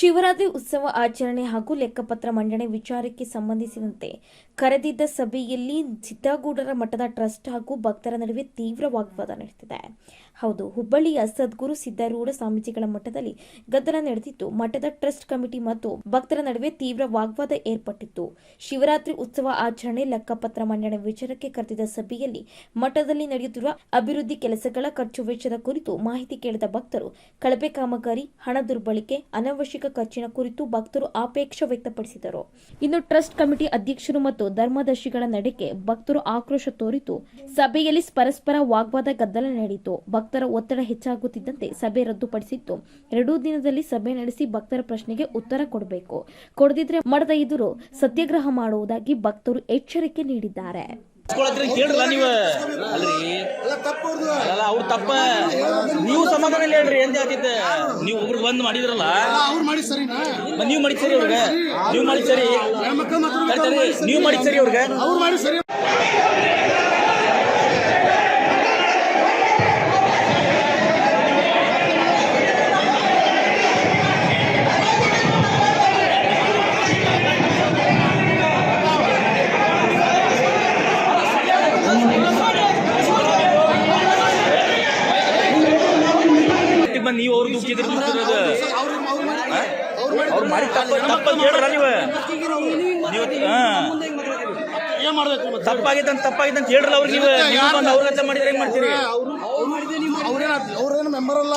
ಶಿವರಾತ್ರಿ ಉತ್ಸವ ಆಚರಣೆ ಹಾಗೂ ಲೆಕ್ಕಪತ್ರ ಮಂಡನೆ ವಿಚಾರಕ್ಕೆ ಸಂಬಂಧಿಸಿದಂತೆ ಕರೆದಿದ್ದ ಸಭೆಯಲ್ಲಿ ಸಿದ್ದಗೂಡರ ಮಠದ ಟ್ರಸ್ಟ್ ಹಾಗೂ ಭಕ್ತರ ನಡುವೆ ತೀವ್ರ ವಾಗ್ವಾದ ನಡೆದಿದೆ. ಹೌದು, ಹುಬ್ಬಳ್ಳಿಯ ಸದ್ಗುರು ಸಿದ್ದಾರೂಢ ಸ್ವಾಮೀಜಿಗಳ ಮಠದಲ್ಲಿ ಗದ್ದಲ ನಡೆದಿದ್ದು, ಮಠದ ಟ್ರಸ್ಟ್ ಕಮಿಟಿ ಮತ್ತು ಭಕ್ತರ ನಡುವೆ ತೀವ್ರ ವಾಗ್ವಾದ ಏರ್ಪಟ್ಟಿತ್ತು. ಶಿವರಾತ್ರಿ ಉತ್ಸವ ಆಚರಣೆ, ಲೆಕ್ಕಪತ್ರ ಮಂಡನೆ ವಿಚಾರಕ್ಕೆ ಕರೆದಿದ್ದ ಸಭೆಯಲ್ಲಿ ಮಠದಲ್ಲಿ ನಡೆಯುತ್ತಿರುವ ಅಭಿವೃದ್ಧಿ ಕೆಲಸಗಳ ಖರ್ಚು ವೆಚ್ಚದ ಕುರಿತು ಮಾಹಿತಿ ಕೇಳಿದ ಭಕ್ತರು, ಕಳಪೆ ಕಾಮಗಾರಿ, ಹಣ ದುರ್ಬಳಕೆ, ಅನವಶ್ಯಕ ಖರ್ಚಿನ ಕುರಿತು ಭಕ್ತರು ಆಪೇಕ್ಷ ವ್ಯಕ್ತಪಡಿಸಿದರು. ಇನ್ನು ಟ್ರಸ್ಟ್ ಕಮಿಟಿ ಅಧ್ಯಕ್ಷರು ಮತ್ತು ಧರ್ಮದರ್ಶಿಗಳ ನಡೆಗೆ ಭಕ್ತರು ಆಕ್ರೋಶ ತೋರಿತು. ಸಭೆಯಲ್ಲಿ ಪರಸ್ಪರ ವಾಗ್ವಾದ ಗದ್ದಲ ನಡೆಯಿತು. ಭಕ್ತರ ಒತ್ತಡ ಹೆಚ್ಚಾಗುತ್ತಿದ್ದಂತೆ ಸಭೆ ರದ್ದುಪಡಿಸಿತ್ತು. ಎರಡೂ ದಿನದಲ್ಲಿ ಸಭೆ ನಡೆಸಿ ಭಕ್ತರ ಪ್ರಶ್ನೆಗೆ ಉತ್ತರ ಕೊಡಬೇಕು. ಕೊಡದಿದ್ರೆ ಮಠದ ಎದುರು ಸತ್ಯಾಗ್ರಹ ಮಾಡುವುದಾಗಿ ಭಕ್ತರು ಎಚ್ಚರಿಕೆ ನೀಡಿದ್ದಾರೆ. ಕೇಳ್ರಲ್ಲ ನೀವು. ಅಲ್ರಿ. ಅಲ್ಲ ಅವ್ರ ತಪ್ಪ. ನೀವು ಸಮಾಧಾನ ಇಲ್ಲ ಹೇಳ್ರಿ ಏನ್ ಜಾತಿದ್ದ ನೀವು ಒಬ್ರು ಬಂದ್ ಮಾಡಿದ್ರಲ್ಲ. ನೀವು ಮಾಡಿ ಸರಿ ಅವ್ರಿಗೆ. ನೀವು ಮಾಡಿ ಸರಿ. ನೀವು ಮಾಡಿ ಸರಿ ಅವ್ರಿಗೆ. ಅವ್ರು ಮಾಡಿ ಸರಿ. ಬಂದ್ ನೀವು ಅವ್ರಿಗೆ ದುಃಖಿದ್ರಿ ದುಃಖಿರೋದು ಅವ್ರು ಅವ್ರು ಮಾಡಿ ಅವ್ರು ಮಾಡಿ ತಪ್ಪ ತಪ್ಪ ಹೇಳ್ರಲ್ಲ ನೀವು. ನೀವು ಏನ್ ಮಾಡ್ಬೇಕು ಮತ್ತೆ? ತಪ್ಪಾಗೈತೆ ಅಂತ ತಪ್ಪಾಗಿದೆ ಅಂತ ಹೇಳ್ರಲ್ಲ ಅವ್ರಿಗೆ ನೀವು. ನೀವು ಬಂದು ಅವ್ರ ಹತ್ರ ಮಾಡಿದ್ರೆ ಹೆಂಗ್ ಮಾಡ್ತೀರಿ? ಅವ್ರು ಅವ್ರೇನ ಅವ್ರೇನು ಮೆಂಬರ್ ಅಲ್ಲ.